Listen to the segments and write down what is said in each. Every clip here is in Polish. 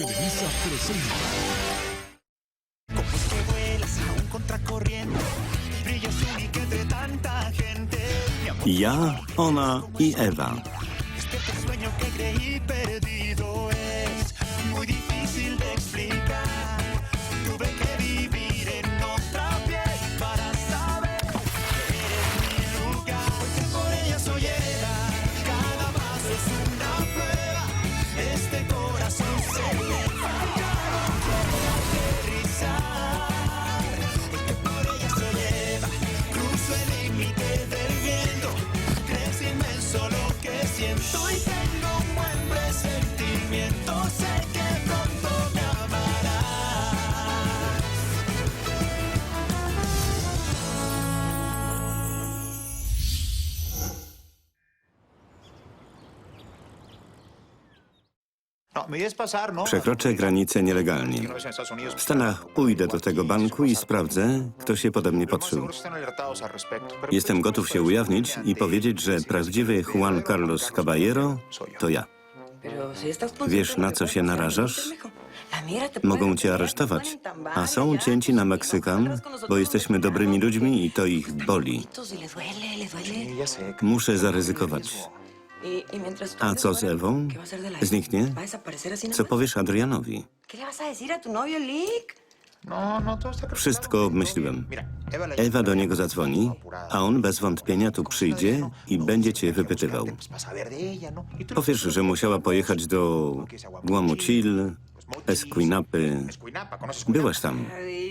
Televisa presenta. ¿Cómo es que vuelas a un contracorriente? Brillas única entre tanta gente. Ja, ona i Ewa. despierta el sueño que creí perdido. Siento y Przekroczę granicę nielegalnie. No. W Stanach pójdę do tego banku i sprawdzę, kto się pode mnie podszył. Jestem gotów się ujawnić i powiedzieć, że prawdziwy Juan Carlos Caballero to ja. Wiesz, na co się narażasz? Mogą cię aresztować, a są cięci na Meksykan, bo jesteśmy dobrymi ludźmi i to ich boli. Sé. Muszę zaryzykować. A co z Ewą? Zniknie? Co powiesz Adrianowi? No, no, Wszystko obmyśliłem. Ewa do niego zadzwoni, a on bez wątpienia tu przyjdzie i będzie cię wypytywał. ¿no? Y Powiesz, że musiała pojechać do Guamuchil, Esquinapy. Byłaś tam.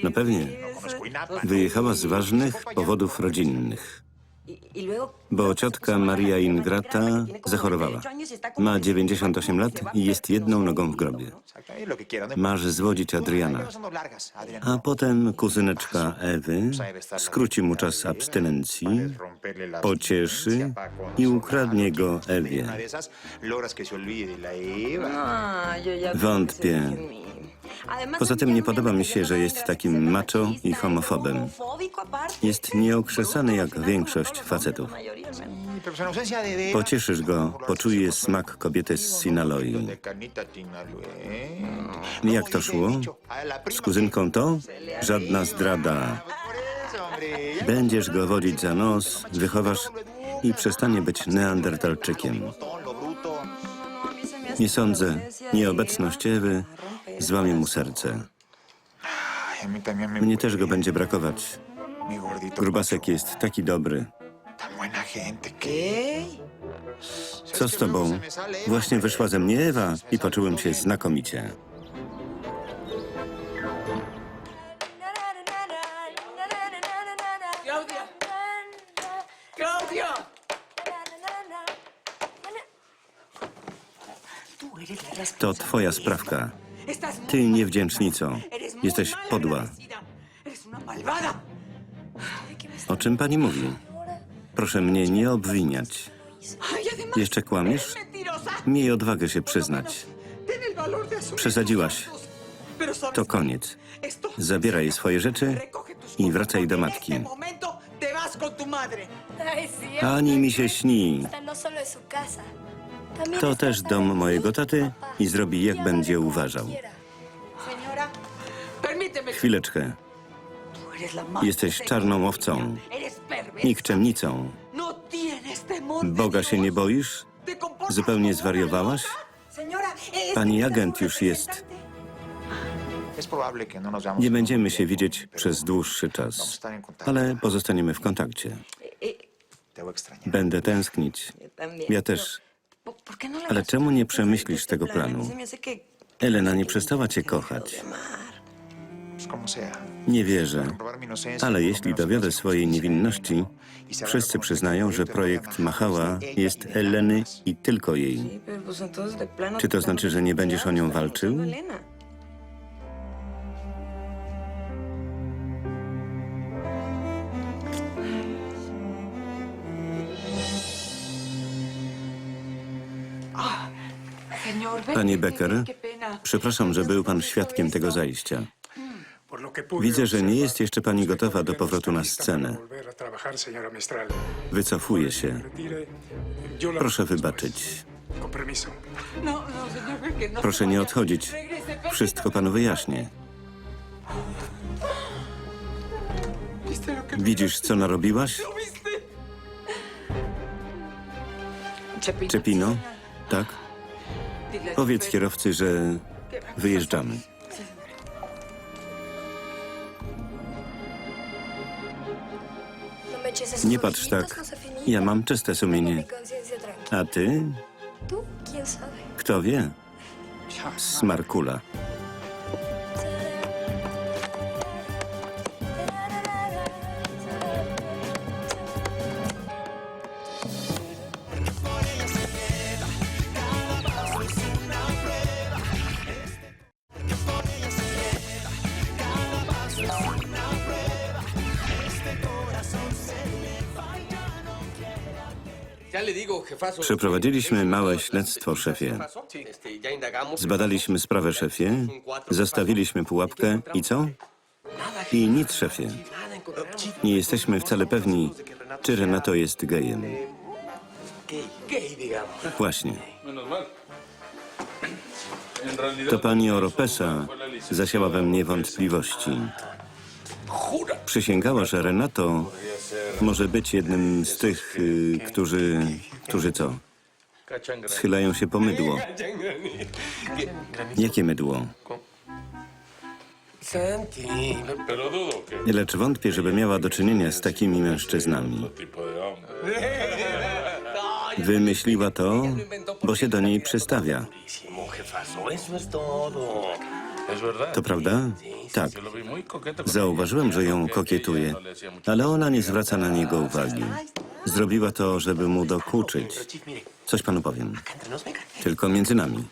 No pewnie. No. Wyjechała z ważnych powodów rodzinnych. Bo ciotka Maria Ingrata zachorowała. Ma 98 lat i jest jedną nogą w grobie. Masz zwodzić Adriana. A potem kuzyneczka Ewy skróci mu czas abstynencji, pocieszy i ukradnie go Ewie. Eva. Wątpię. Poza tym nie podoba mi się, że jest takim macho i homofobem. Jest nieokrzesany jak większość facetów. Pocieszysz go, poczuje smak kobiety z Sinaloi. Jak to szło? Z kuzynką to? Żadna zdrada. Będziesz go wodzić za nos, wychowasz i przestanie być neandertalczykiem. Nie sądzę, nieobecność Ewy złamie mu serce. Mnie też go będzie brakować. Grubasek jest taki dobry. Co z tobą? Właśnie wyszła ze mnie Ewa i poczułem się znakomicie. To twoja sprawka. Ty niewdzięcznico. Jesteś podła. O czym pani mówi? Proszę mnie nie obwiniać. Jeszcze kłamiesz? Miej odwagę się przyznać. Przesadziłaś. To koniec. Zabieraj swoje rzeczy i wracaj do matki. Ani mi się śni. To też dom mojego taty i zrobi jak będzie uważał. Chwileczkę. Jesteś czarną owcą. Nikczemnicą. No Boga się nie boisz? Zupełnie zwariowałaś? Pani agent już jest. no Nie będziemy się widzieć przez dłuższy czas. contacto. Ale pozostaniemy w kontakcie. Będę tęsknić. Ja też. Ale czemu nie przemyślisz tego planu? Elena nie przestała cię kochać. Nie wierzę. Ale jeśli dowiodę swojej niewinności, wszyscy przyznają, że projekt Machała jest Eleny i tylko jej. Czy to znaczy, że nie będziesz o nią walczył? Panie Becker, przepraszam, że był pan świadkiem tego zajścia. Widzę, że nie jest jeszcze pani gotowa do powrotu na scenę. Wycofuję się. Proszę wybaczyć. Proszę nie odchodzić. Wszystko panu wyjaśnię. Widzisz, co narobiłaś? Czepino? Tak? Powiedz kierowcy, że wyjeżdżamy. Nie patrz tak. Ja mam czyste Mi sumienie. A ty? Kto wie? Smarkula. Przeprowadziliśmy małe śledztwo, szefie. Zbadaliśmy sprawę, szefie. Zastawiliśmy pułapkę i co? I nic, szefie. Nie jesteśmy wcale pewni, czy Renato jest gejem. Właśnie. To pani Oropesa zasiała we mnie wątpliwości. Przysięgała, że Renato może być jednym z tych, y, którzy... którzy co? Schylają się po mydło. Jakie mydło? Lecz wątpię, żeby miała do czynienia z takimi mężczyznami. Wymyśliła to, bo się do niej przystawia. To prawda? Tak. Zauważyłem, że ją kokietuje, ale ona nie zwraca na niego uwagi. Zrobiła to, żeby mu dokuczyć. Coś panu powiem. Tylko między nami.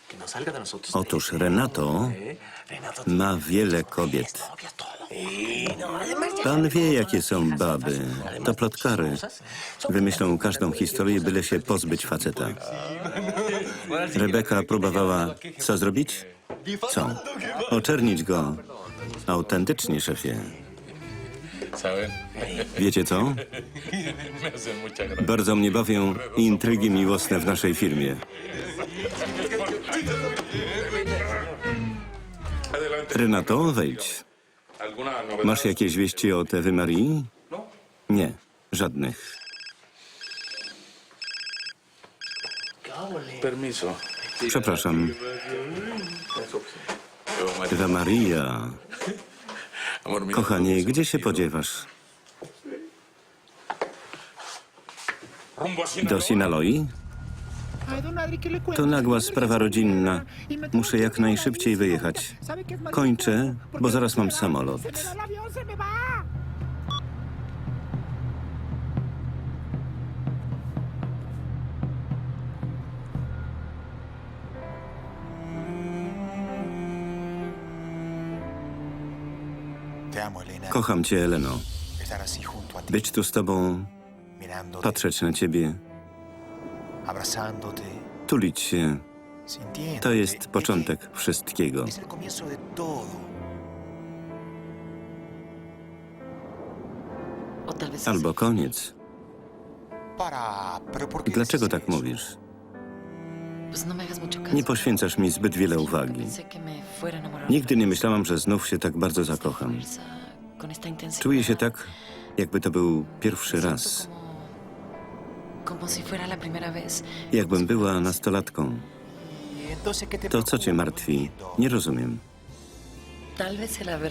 Otóż Renato ma wiele kobiet. Pan wie, jakie są baby. To plotkary. Wymyślą każdą historię, byle się pozbyć faceta. Rebeka próbowała co zrobić? Co? Oczernić go. Autentycznie, szefie. Wiecie co? Bardzo mnie bawią intrygi miłosne w naszej firmie. Renato, wejdź. Masz jakieś wieści od Ewy Marii? Nie, żadnych. Permiso. Przepraszam. Ewa Maria, kochanie, gdzie się podziewasz? Do Sinaloi? To nagła sprawa rodzinna. Muszę jak najszybciej wyjechać. Kończę, bo zaraz mam samolot. Kocham cię, Eleno. Być tu z tobą, patrzeć na ciebie, tulić się. To jest początek wszystkiego. Albo koniec. Para... Pero ¿por qué Dlaczego tak mówisz? Nie poświęcasz mi zbyt wiele uwagi. Nigdy nie myślałam, że znów się tak bardzo zakocham. Czuję się tak, jakby to był pierwszy raz. Jakbym była nastolatką. Y entonces, ¿qué te To co cię martwi? Nie rozumiem.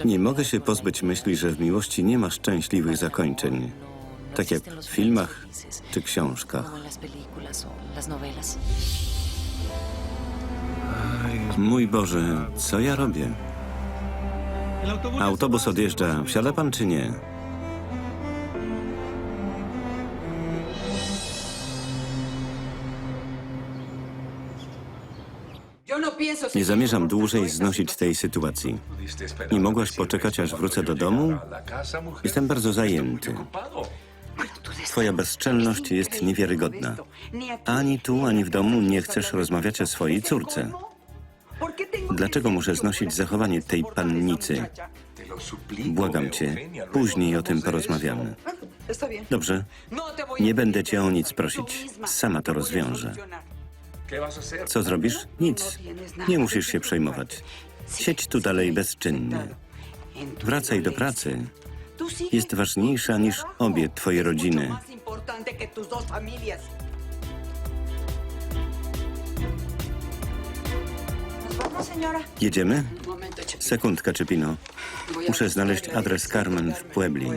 Nie mogę się pozbyć myśli, że w miłości nie ma szczęśliwych zakończeń. No, no Tak jak w filmach czy książkach. Mój Boże, co ja robię? Autobus odjeżdża. Wsiada pan czy nie? Nie zamierzam dłużej znosić tej sytuacji. Nie mogłaś poczekać, aż wrócę do domu? Jestem bardzo zajęty. Twoja bezczelność jest niewiarygodna. Ani tu, ani w domu nie chcesz rozmawiać o swojej córce. Dlaczego muszę znosić zachowanie tej pannicy? Błagam cię, później o tym porozmawiamy. Dobrze, nie będę cię o nic prosić. Sama to rozwiążę. Co zrobisz? Nic. Nie musisz się przejmować. Siedź tu dalej bezczynnie. Wracaj do pracy. Jest ważniejsza niż obie twoje rodziny. Jedziemy? Sekundkę, Czepino. Muszę znaleźć adres Carmen w Puebli.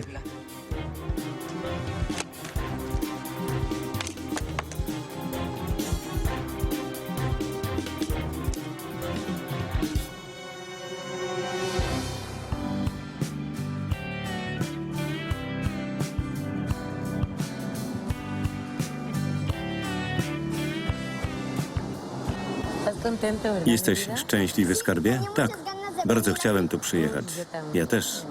Jesteś szczęśliwy, skarbie? Tak. Bardzo chciałem tu przyjechać. Ja też.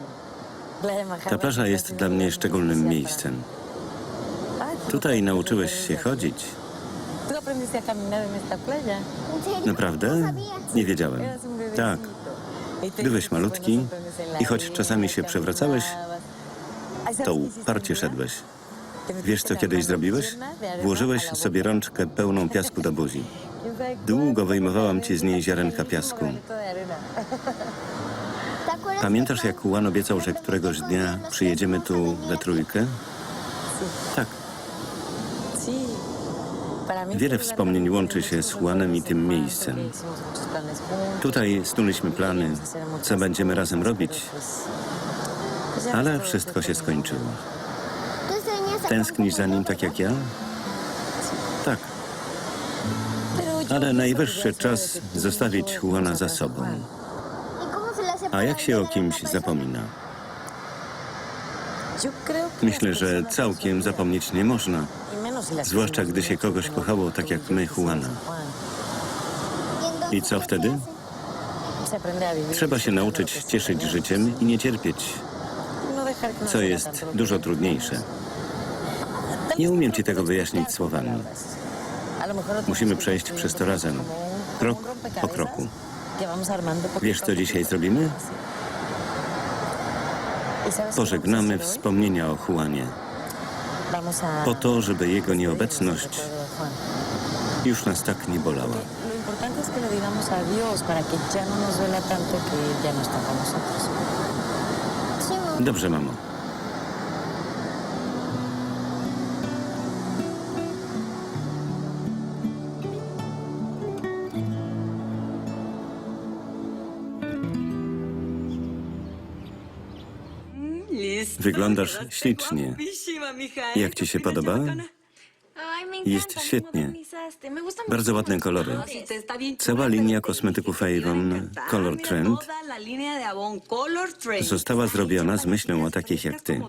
Ta plaża jest dla mnie szczególnym miejscem. Tutaj nauczyłeś się chodzić. Naprawdę? Nie wiedziałem. Tak. Byłeś malutki i choć czasami się przewracałeś, caminabas. Ay, ¿sabes to uparcie szedłeś. Wiesz, co kiedyś zrobiłeś? Włożyłeś sobie rączkę pełną piasku do buzi. ¿Quién sabe Długo wyjmowałam ci z niej ziarenka piasku. Pamiętasz, jak Juan obiecał, że któregoś dnia przyjedziemy tu we trójkę? Tak. Wiele wspomnień łączy się z Juanem i tym miejscem. Tutaj snuliśmy plany, co będziemy razem robić, ale wszystko się skończyło. Tęsknisz za nim tak jak ja? Tak, ale najwyższy czas zostawić Juana za sobą. A jak się o kimś zapomina? Myślę, że całkiem zapomnieć nie można. zwłaszcza gdy się kogoś kochało tak jak my Juana. I co wtedy? Trzeba się nauczyć cieszyć życiem i nie cierpieć, co jest dużo trudniejsze. Nie umiem ci tego wyjaśnić słowami. Musimy przejść przez to razem, krok po kroku. Wiesz, co dzisiaj zrobimy? ¿Y sabes qué vamos a Pożegnamy wspomnienia o Juanie, po to, żeby jego nieobecność już nas tak nie bolała. Lo importante Wyglądasz ślicznie. Jak ci się ¿Qué opinas, podoba? Jest świetnie. Bardzo ładne kolory. Cała linia kosmetyków Avon. Color Trend została zrobiona z myślą o takich jak ty.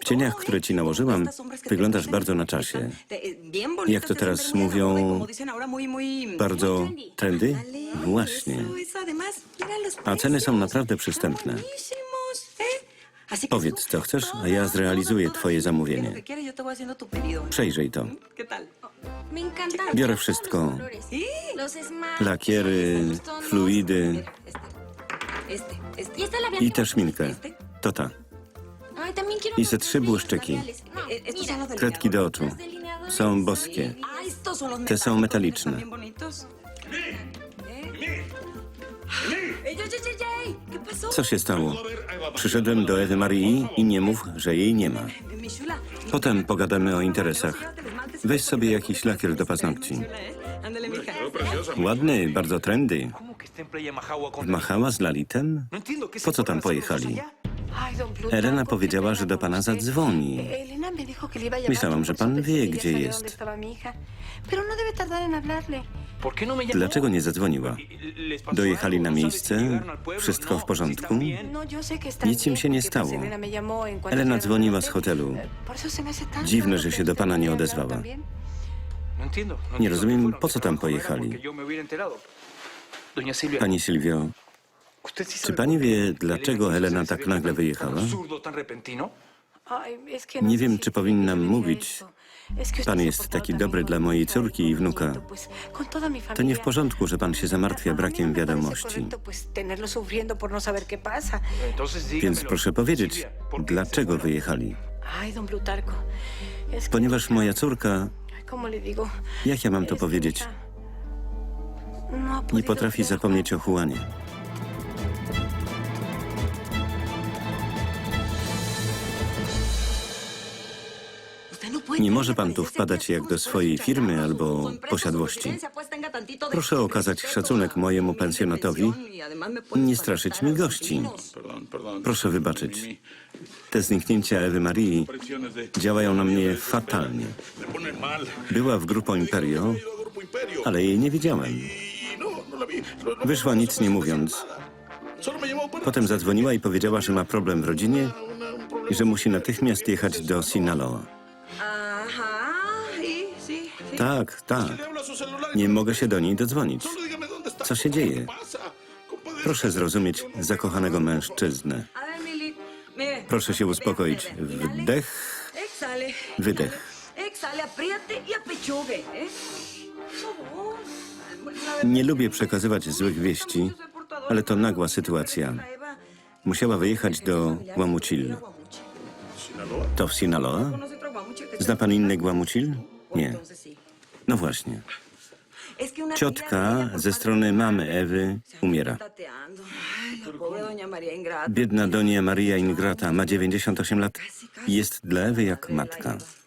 W cieniach, które ci nałożyłam, wyglądasz bardzo na czasie. Jak to te teraz mówią, Bardzo trendy? Właśnie. A ceny są naprawdę przystępne. Powiedz, co chcesz, a ja zrealizuję twoje zamówienie. Przejrzyj to. Biorę wszystko. Lakiery, fluidy i tę szminkę. To ta. I ze trzy błyszczyki. Kredki do oczu. Są boskie. Te są metaliczne. Co się stało? Przyszedłem do Ewy Marii i nie mów, że jej nie ma. Potem pogadamy o interesach. Weź sobie jakiś lakier do paznokci. Ładny, bardzo trendy. ¿Cómo que está en Playa Majagua con... Machała z Lalitem? No Po co tam pojechali? Elena powiedziała, że do pana zadzwoni. Myślałam, że pan wie, gdzie jest. Dlaczego nie zadzwoniła? ¿Les pasó Dojechali na ¿No sabes miejsce? Wszystko w porządku? Nic im się nie stało. Elena dzwoniła z hotel. hotelu. Dziwne, że się do pana nie odezwała. Nie rozumiem, po co tam pojechali. Pani Silwio, ¿usted sí czy pani wie, dlaczego quiso Elena hacer tak nagle wyjechała? Nie sé wiem, czy powinnam mówić. Pan jest taki dobry dla mojej córki i wnuka. To nie w porządku, że pan się zamartwia brakiem no wiadomości. no. Więc proszę powiedzieć, Silvia, ¿por qué se dlaczego wyjechali? Ponieważ moja córka, jak ja mam to powiedzieć, no nie potrafi zapomnieć o Juanie. Nie może pan tu wpadać jak do swojej firmy albo posiadłości. Proszę okazać szacunek mojemu pensjonatowi, nie straszyć mi gości. Proszę wybaczyć. Te zniknięcia Ewy Marii działają na mnie fatalnie. Była w Grupo Imperio, ale jej nie widziałem. Wyszła nic nie mówiąc. Potem zadzwoniła i powiedziała, że ma problem w rodzinie i że musi natychmiast jechać do Sinaloa. Tak, tak. Nie mogę się do niej dodzwonić. Co się dzieje? Proszę zrozumieć zakochanego mężczyznę. Proszę się uspokoić. Wdech, wydech. Nie lubię przekazywać złych wieści, ale to nagła sytuacja. Musiała wyjechać do Guamuchil. To w Sinaloa? Zna pan inny Guamuchil? Nie. No właśnie. Ciotka ze strony mamy Ewy umiera. Biedna Donia Maria Ingrata ma 98 lat i jest dla Ewy jak matka. ¿Y?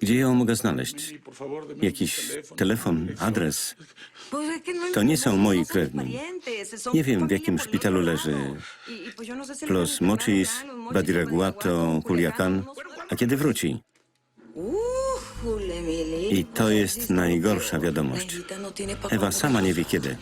Gdzie ją mogę znaleźć? Jakiś telefon, adres? Pues To nie są moi krewni. Nie wiem, w jakim szpitalu leży. Los Mochis, Badiraguato, Culiacan. A kiedy wróci? I to jest najgorsza wiadomość. Ewa sama nie wie kiedy.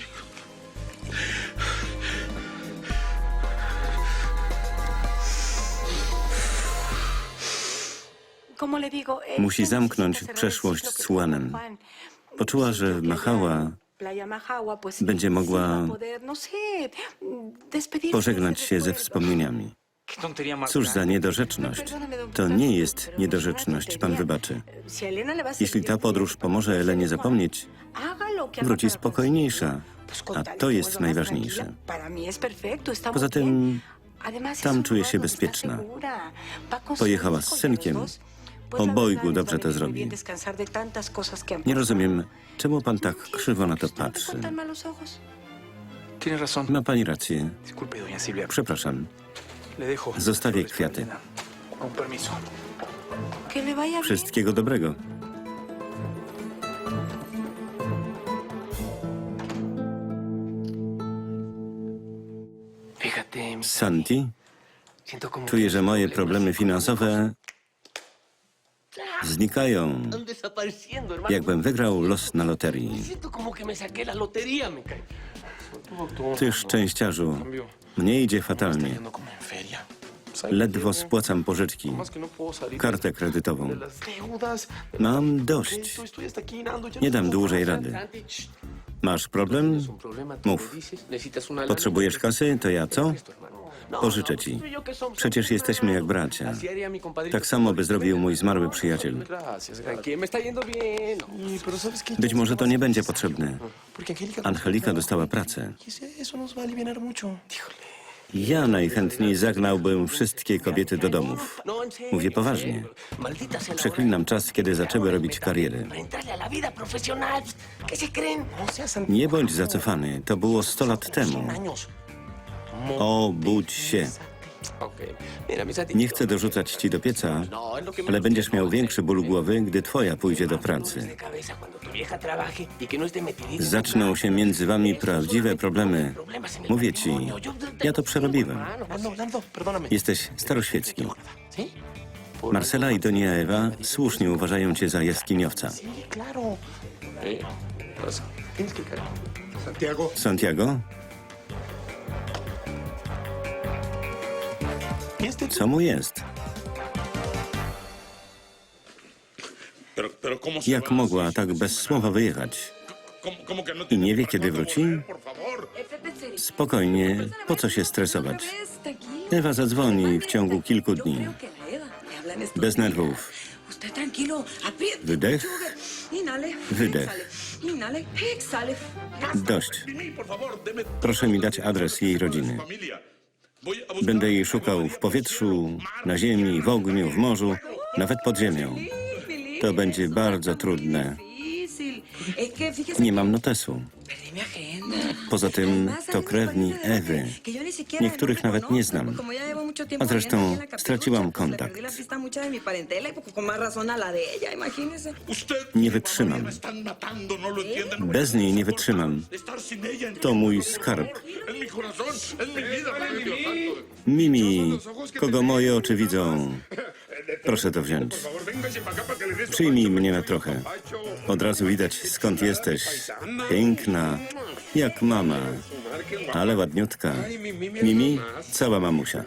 Musi zamknąć przeszłość z Juanem. Juan. Poczuła, że pues, będzie mogła pożegnać się ze wspomnieniami. Cóż za niedorzeczność. To nie jest niedorzeczność, pan wybaczy. Jeśli ta podróż pomoże Elenie zapomnieć, wróci spokojniejsza. A to jest najważniejsze. Poza tym tam czuje się bezpieczna. Pojechała z synkiem. Obojgu dobrze to zrobi. Nie rozumiem, czemu pan tak krzywo na to ¿Usted no ve patrzy. Ma pani rację. Przepraszam. Zostawię kwiaty. Wszystkiego dobrego. Santi, czuję, że moje problemy finansowe znikają, jakbym wygrał los na loterii. Ty szczęściarzu, mnie idzie fatalnie. Ledwo spłacam pożyczki, kartę kredytową. Mam dość. Nie dam dłużej rady. Masz problem? Mów. Potrzebujesz kasy? To ja co? No, Pożyczę no, ci. Przecież jesteśmy jak bracia. Tak samo by zrobił mój zmarły przyjaciel. No. Y, pero ¿sabes qué? Być może to nie będzie potrzebne. Angélica... Angelika dostała pracę. Y. Ja najchętniej zagnałbym wszystkie kobiety do domów. No, Mówię poważnie. Przeklinam czas, kiedy zaczęły robić. No seas Nie bądź zacofany, to było 100 lat temu. Obudź się. Nie chcę dorzucać ci do pieca, No, ale będziesz miał ¿no? większy ból głowy, gdy twoja pójdzie do pracy. y no Zaczną się między wami prawdziwe problemy. Mówię ci, ja to przerobiłem. Jesteś staroświecki. Marcela i Donia Ewa słusznie uważają cię za jaskiniowca. Eh. Santiago. Co mu jest? Pero, pero ¿cómo se Jak mogła tak bez słowa wyjechać? ¿Cómo, cómo que no I nie wie, kiedy wróci? Spokojnie, po co się stresować? Ewa zadzwoni w ciągu kilku dni. Bez nerwów. Wydech. Wydech. Dość. Proszę mi dać adres jej rodziny. Będę jej szukał w powietrzu, na ziemi, w ogniu, w morzu, nawet pod ziemią. To będzie bardzo trudne. Nie mam notesu. Poza tym to ¿sabe krewni Ewy. Niektórych nawet nie znam. Tiempo A zresztą straciłam kontakt. y Nie y wytrzymam. No. No Bez niej nie wytrzymam. To mój skarb. Mimi, kogo moje oczy widzą. Proszę to wziąć. Przyjmij mnie na trochę. Od razu widać skąd jesteś. Piękna, jak mama, ale ładniutka. Mimi, cała mamusia.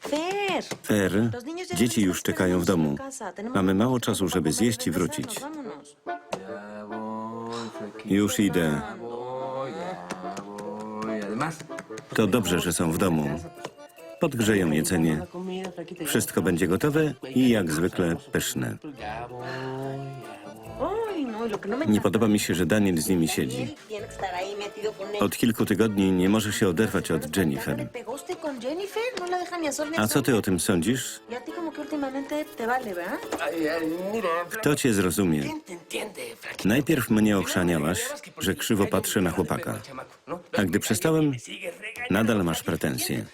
Fer. Fer, dzieci już czekają w domu. Mamy mało czasu, żeby zjeść i wrócić. Już idę. To dobrze, że są w domu. Podgrzeją jedzenie. Wszystko będzie gotowe i jak zwykle pyszne. No, no Nie podoba mi się, że Daniel z nimi siedzi. Od kilku tygodni nie może się oderwać od ¿Le Jennifer. No a co ty o tym sądzisz? Kto cię zrozumie? Najpierw mnie ochrzaniałaś, że krzywo patrzę na chłopaka. A gdy przestałem, nadal masz pretensje.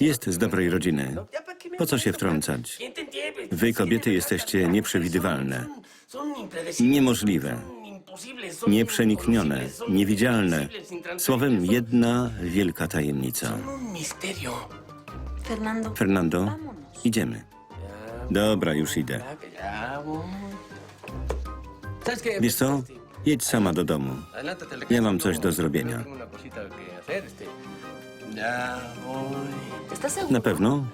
Jest z dobrej rodziny. Po co się wtrącać? Wy, kobiety, jesteście nieprzewidywalne, niemożliwe, nieprzeniknione, niewidzialne. Słowem, jedna wielka tajemnica. Fernando. Fernando, idziemy. Dobra, już idę. Wiesz co? Jedź sama do domu. Ja mam coś do zrobienia. Na pewno?